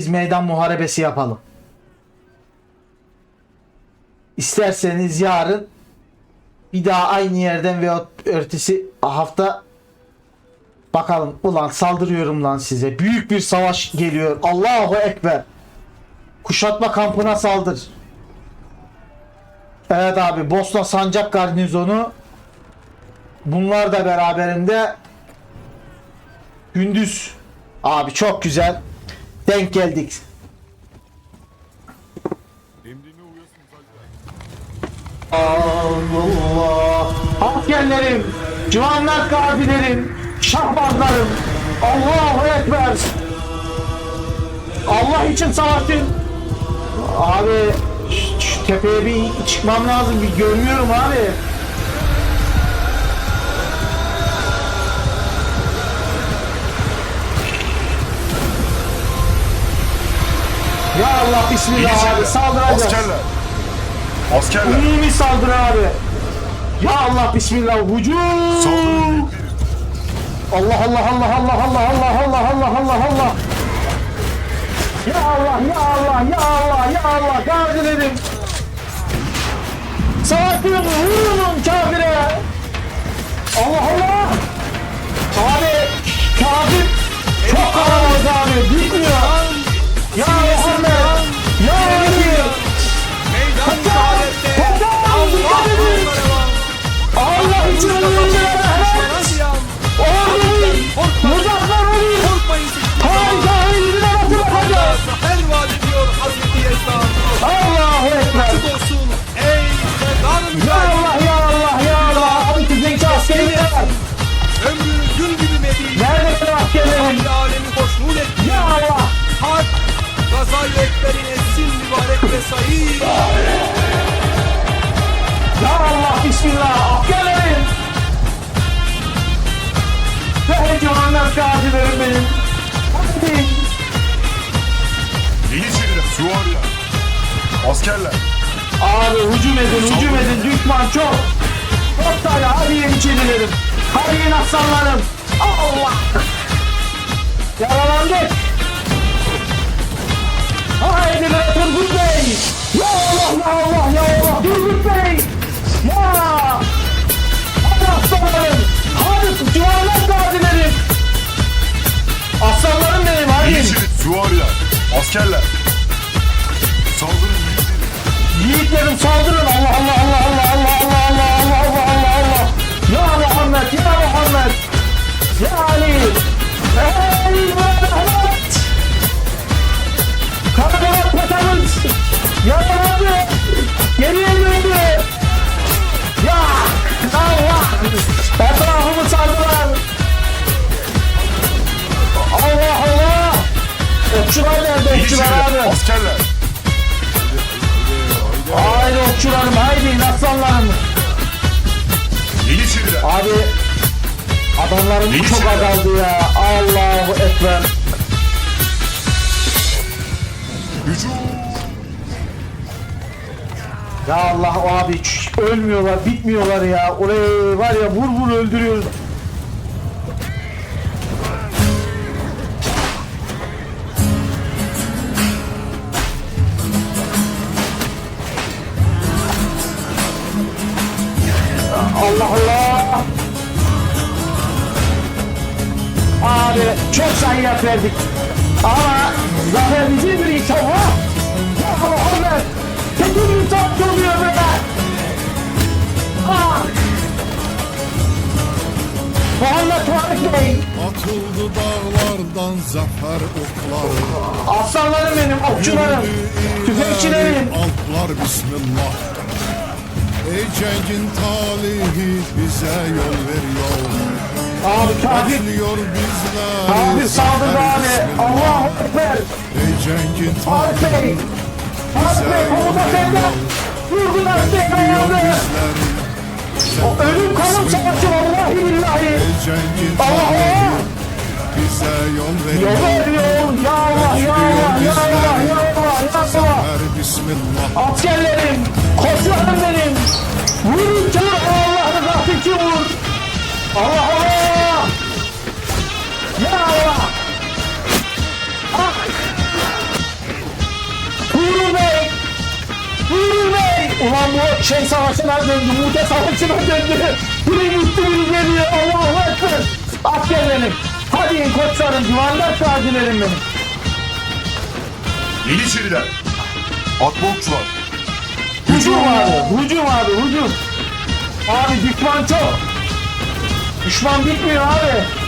Biz meydan muharebesi yapalım. İsterseniz yarın bir daha aynı yerden ve örtüsü hafta bakalım ulan saldırıyorum lan size. Büyük bir savaş geliyor. Allahu Ekber. Kuşatma kampına saldır. Evet abi Bosna Sancak Garnizonu bunlar da beraberinde gündüz abi çok güzel denk geldik. Allah. Askerlerim civanlar gazilerim şahbazlarım Allahu Ekber. Allah için savaşın. Abi şu tepeye bir çıkmam lazım. Bir görmüyorum abi Ya Allah bismillah abi saldıracağız. Askerler. Askerler. Umumi saldırı abi. Ya Allah bismillah hücum. Allah Allah Allah Allah Allah Allah Allah Allah Allah Allah. Ya Allah ya Allah ya Allah ya Allah gazilerim. Savaşın vurun kafire. Allah Allah. Abi kafir çok kalabalık abi Benim. Hadi. Yeniçeriler. Süvariler. Askerler. Abi hücum edin hücum edin düşman çok. Çok tane hadi yeniçerilerim. Hadi yeni aslanlarım. Allah. Yaralandık. Haydi be Turgut Bey. Ya Allah ya Allah ya Allah. Turgut Bey. Okçular abi? Askerler. Haydi okçularım haydi aslanlarım. Yeniçeriler. Abi adamların Neyse çok azaldı ya. Allahu Ekber. Hücum. Ya Allah o abi ölmüyorlar bitmiyorlar ya. Oraya var ya vur vur öldürüyoruz. Verdik. Ama zafer bizimdir inşallah. Ya Muhammed. Kötü bir top oluyor böyle. Ah. Muhammed Tarık Bey. Atıldı dağlardan zafer okları Aslanlarım benim, okçularım. Tüfekçilerim. Alplar bismillah Ey cengin talihi bize yol veriyor Abi kafir. Abi saldırdı abi. Allah ekber. Harpey. Harpey komuta senden. Vurdular seni ayağını. Ölüm kalım savaşı vallahi billahi. Allah'a. Bize yol ver. Yol ver yol. Ya Allah ya Allah ya Allah ya Allah ya Allah. Bismillah. Askerlerim. Koşuyorum benim. Vurun çabuk Allah'ın rahmeti vur. Allah bu şey savaşına döndü, Mute savaşına döndü. Biri gitti, biri geliyor. Allahu Ekber. Askerlerim. Hadi in koçlarım, divanlar gazilerim benim. Yeniçeriler. Atlı okçular. Hücum abi, hücum abi, hücum. Abi düşman çok. Düşman bitmiyor abi.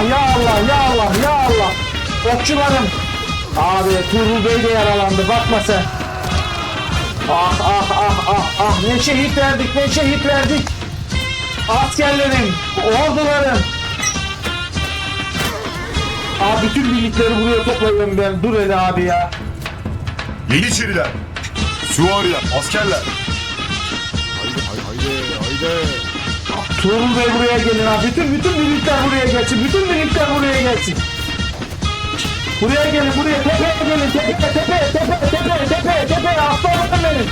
Allah, ya Allah, ya Allah, ya Allah. Okçularım. Abi Tuğrul Bey de yaralandı, bakma sen. Ah ah ah ah ah ne şehit verdik ne şehit verdik. Askerlerim, ordularım. Abi bütün birlikleri buraya toplayın ben. Dur hele abi ya. Yeniçeriler. Süvariler. Askerler. Tuğrul Bey buraya gelin abi. Bütün bütün birlikler buraya gelsin. Bütün birlikler buraya gelsin. Buraya gelin buraya tepeye gelin tepe tepe tepe tepe tepe tepe aslanlarım benim.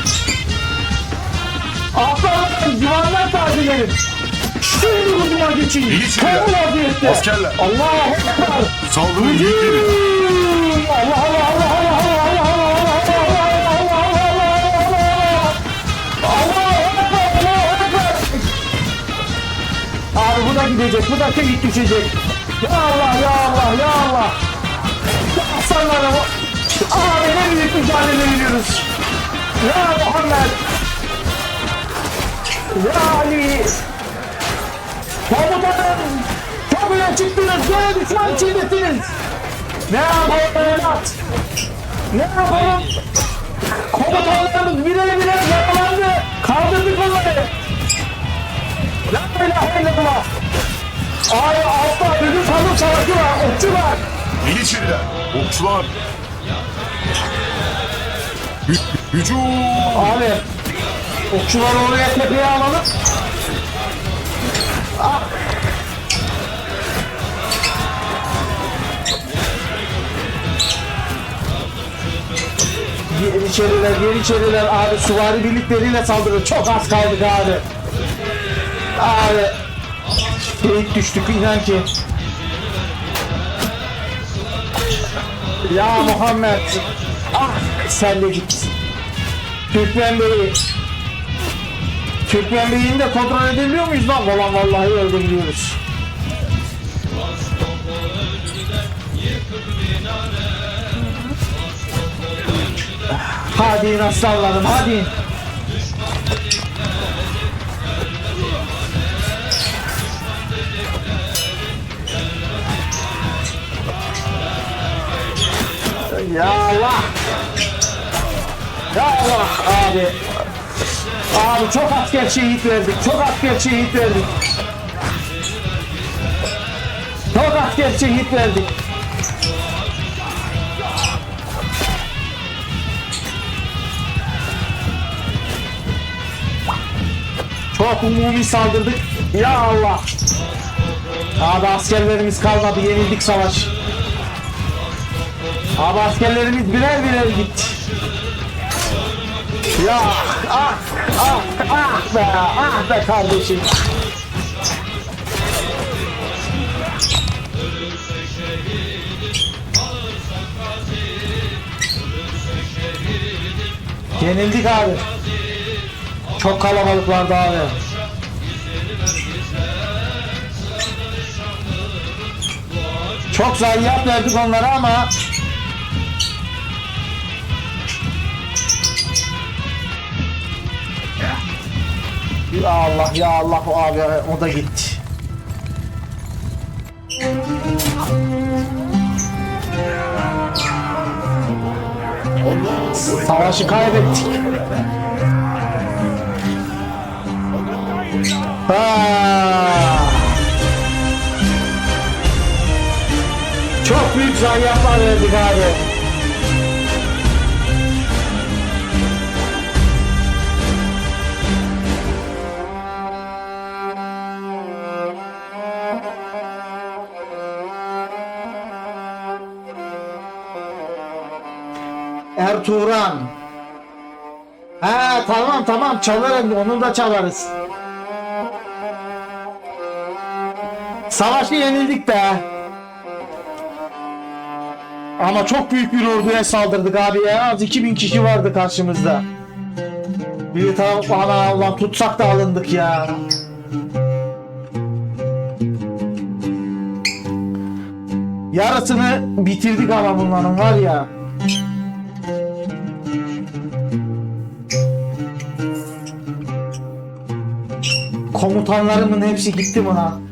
Aslanlarım divanlar tazilerim. Şimdi hücuma geçin. Yeniçeriler. Kabul vaziyette. Askerler. Allahu Ekber. Saldırın yiğitleri. Allah Allah Allah Allah Allah gidecek, bu da kemik düşecek. Ya Allah, ya Allah, ya Allah. Ya aslanlarım. Abi ne büyük mücadele veriyoruz. Ya Muhammed. Ya Ali. Komutanım. Kabule çıktınız, böyle düşman çiğnettiniz. Ne yapalım evlat? Ne yapalım? Komutanlarımız birer birer yakalandı. Kaldırdık onları. La ilahe illallah. Ay altta ölüm kalım savaşı var, okçu var. Yeniçeriler. Okçular. Hü- hücum. Abi, okçuları oraya tepeye alalım. Ah. Yeniçeriler, Yeniçeriler abi süvari birlikleriyle saldırıyor. Çok az kaldık abi. Abi. Şehit düştük inan ki. Ya Muhammed. Ah sen de git. Türkmen Bey'i. Türkmen Bey'ini de kontrol edebiliyor muyuz lan? Ulan vallahi öldürüyoruz. Hadi in aslanlarım hadi. Ya Allah. Ya Allah abi. Abi çok asker şehit verdik. Çok asker şehit verdik. Çok asker şehit verdik. Çok umumi saldırdık. Ya Allah. Abi askerlerimiz kalmadı. Yenildik savaş. Abi askerlerimiz birer birer gitti. Ya ah ah ah be ah be kardeşim. Yenildik abi. Çok kalabalıklardı abi. Çok zayiat verdik onlara ama Ya Allah ya Allah abi o da gitti. Savaşı kaybettik. Ha. Çok büyük zayiatlar verdik abi. Ertuğran Ha tamam tamam çalarım onu da çalarız. Savaşı yenildik be. Ama çok büyük bir orduya saldırdık abi ya. Az 2000 kişi vardı karşımızda. Bir taraf ana ulan tutsak da alındık ya. Yarısını bitirdik ama bunların var ya. Komutanlarımın hepsi gitti buna.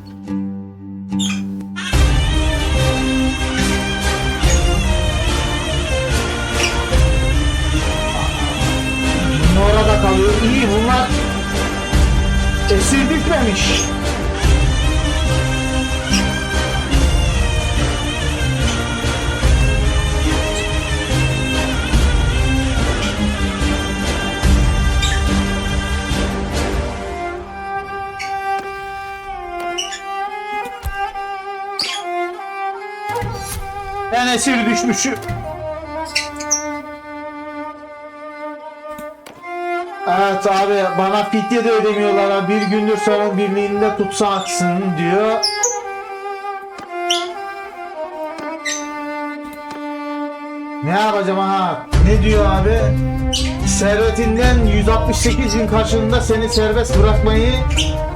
Ben esir düşmüşüm. Evet abi bana fidye de ödemiyorlar. Bir gündür senin birliğinde tutsaksın diyor. Ne yapacağım ha? Ne diyor abi? Servetinden 168 bin karşılığında seni serbest bırakmayı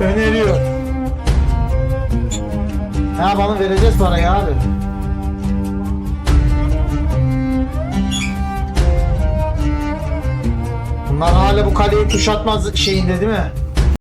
öneriyor. Ne yapalım vereceğiz parayı abi. Bunlar hala bu kaleyi kuşatmaz şeyinde değil mi?